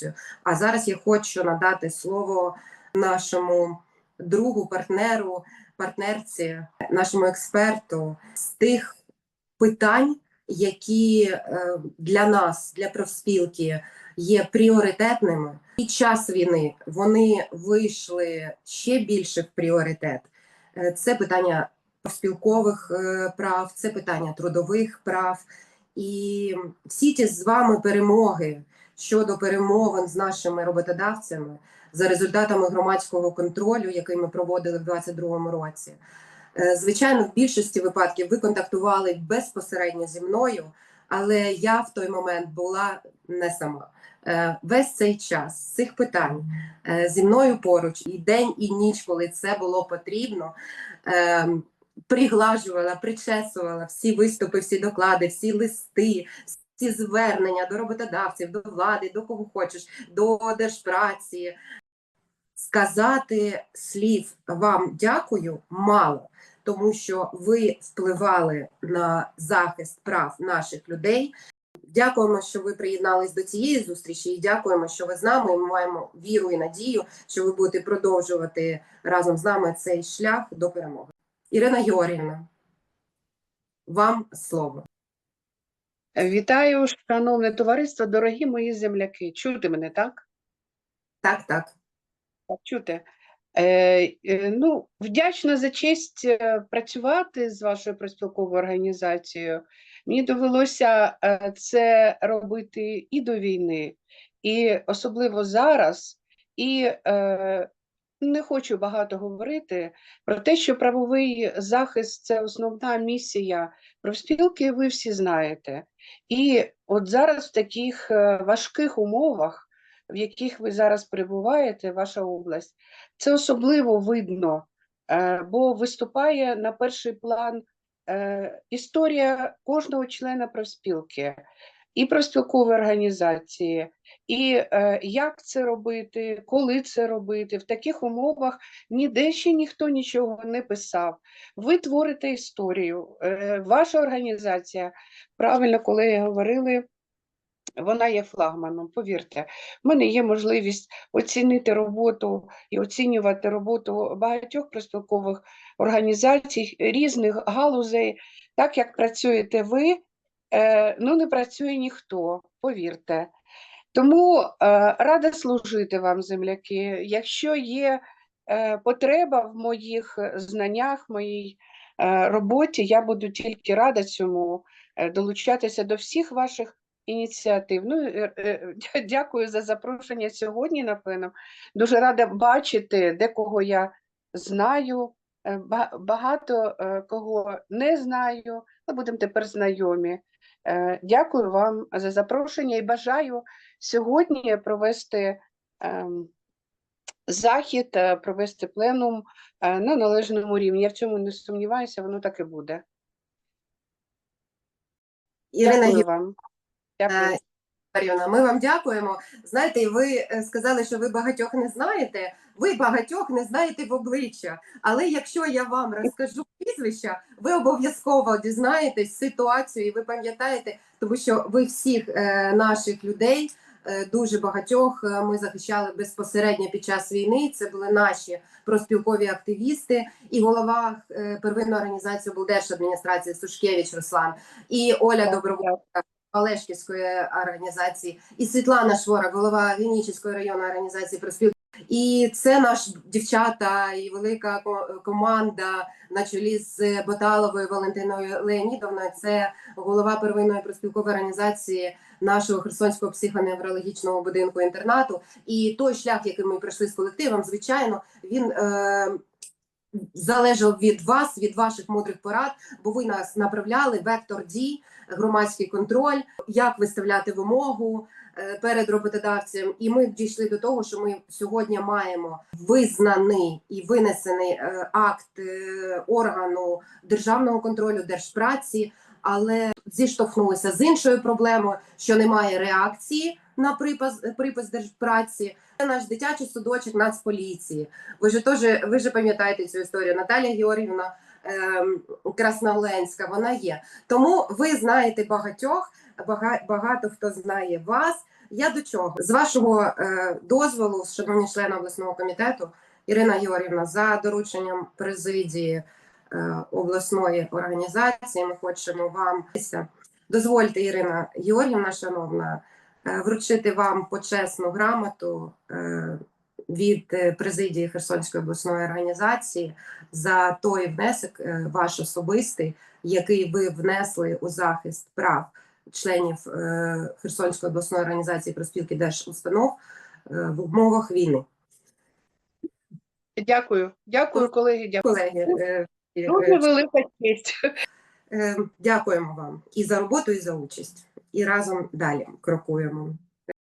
ситуацію. А зараз я хочу надати слово нашому другу, партнеру, партнерці, нашому експерту з тих питань, які е, для нас, для профспілки, є пріоритетними. Під час війни вони вийшли ще більше в пріоритет. Е, Це питання профспілкових е, прав, це питання трудових прав. І всі ті з вами перемоги щодо перемовин з нашими роботодавцями за результатами громадського контролю, який ми проводили в 2022 році. Е, Звичайно, в більшості випадків ви контактували безпосередньо зі мною, але я в той момент була не сама. Е, Весь цей час цих питань е, зі мною поруч і день, і ніч, коли це було потрібно, приглажувала, причесувала всі виступи, всі доклади, всі листи, всі звернення до роботодавців, до влади, до кого хочеш, до держпраці. Сказати слів вам дякую мало, тому що ви впливали на захист прав наших людей. Дякуємо, що ви приєднались до цієї зустрічі, і дякуємо, що ви з нами. Ми маємо віру і надію, що ви будете продовжувати разом з нами цей шлях до перемоги. Ірина Георгіївна, вам слово. Вітаю, шановне товариство, дорогі мої земляки. Чути мене, так? Так, так. Так, чути. Е, е, ну, вдячна за честь е, працювати з вашою проспілковою організацією. Мені довелося е, це робити і до війни, і особливо зараз. І е, не хочу багато говорити про те, що правовий захист це основна місія профспілки, ви всі знаєте. І от зараз в таких е, важких умовах, в яких ви зараз перебуваєте, ваша область, це особливо видно, е, бо виступає на перший план е, історія кожного члена профспілки і профспілкової організації, і е, як це робити, коли це робити. В таких умовах ніде ще ніхто нічого не писав. Ви творите історію. Е, Ваша організація, правильно колеги говорили, вона є флагманом, повірте. В мене є можливість оцінити роботу і оцінювати роботу багатьох проспілкових організацій різних галузей, так як працюєте ви, ну не працює ніхто, повірте. Тому е, рада служити вам, земляки. Якщо є е, потреба в моїх знаннях, моїй е, роботі, я буду тільки рада цьому е, долучатися до всіх ваших ініціатив. Ну, е, е, дя- дякую за запрошення сьогодні, напевно. Дуже рада бачити, декого я знаю, е, багато е, кого не знаю, ми будемо тепер знайомі. Е, Дякую вам за запрошення і бажаю сьогодні провести ем, захід, е, провести пленум е, на належному рівні. Я в цьому не сумніваюся, воно так і буде. Ірина Дякую вам. Дякую. Мар'яна, ми вам дякуємо. Знаєте, ви е, сказали, що ви багатьох не знаєте. Ви багатьох не знаєте в обличчя. Але якщо я вам розкажу прізвища, ви обов'язково дізнаєтесь ситуацію, і ви пам'ятаєте, тому що ви всіх е, наших людей, е, дуже багатьох, е, ми захищали безпосередньо під час війни. Це були наші проспілкові активісти і голова е, первинної організації облдержадміністрації Сушкевич Руслан і Оля Добровольська. Олешківської організації, і Світлана Шворак, голова Генічівської районної організації проспілки. І це наш дівчата і велика команда на чолі з Баталовою Валентиною Леонідовною. Це голова первинної проспілкової організації нашого Херсонського психоневрологічного будинку інтернату. І той шлях, який ми пройшли з колективом, звичайно, він е, залежав від вас, від ваших мудрих порад, бо ви нас направляли вектор дій, громадський контроль, як виставляти вимогу е, перед роботодавцем. І ми дійшли до того, що ми сьогодні маємо визнаний і винесений е, акт е, органу державного контролю держпраці, але зіштовхнулися з іншою проблемою, що немає реакції на припис, припис держпраці. Наш дитячий судочок Нацполіції. Ви ж теж ви ж пам'ятаєте цю історію. Наталія Георгіївна ем, Красноленська, вона є. Тому ви знаєте багатьох, бага- багато хто знає вас. Я до чого? З вашого е, дозволу, шановні члени обласного комітету, Ірина Георгівна, за дорученням президії е, обласної організації, ми хочемо вам дозвольте, Ірина Георгівна, шановна, е, вручити вам почесну грамоту е, від е, президії Херсонської обласної організації за той внесок е, ваш особистий, який ви внесли у захист прав членів е, Херсонської обласної організації проспілки держустанов е, в умовах війни. Дякую, дякую, колеги. Дякую. Колеги, е, е, Дуже велика честь. е, дякуємо вам і за роботу, і за участь. І разом далі крокуємо.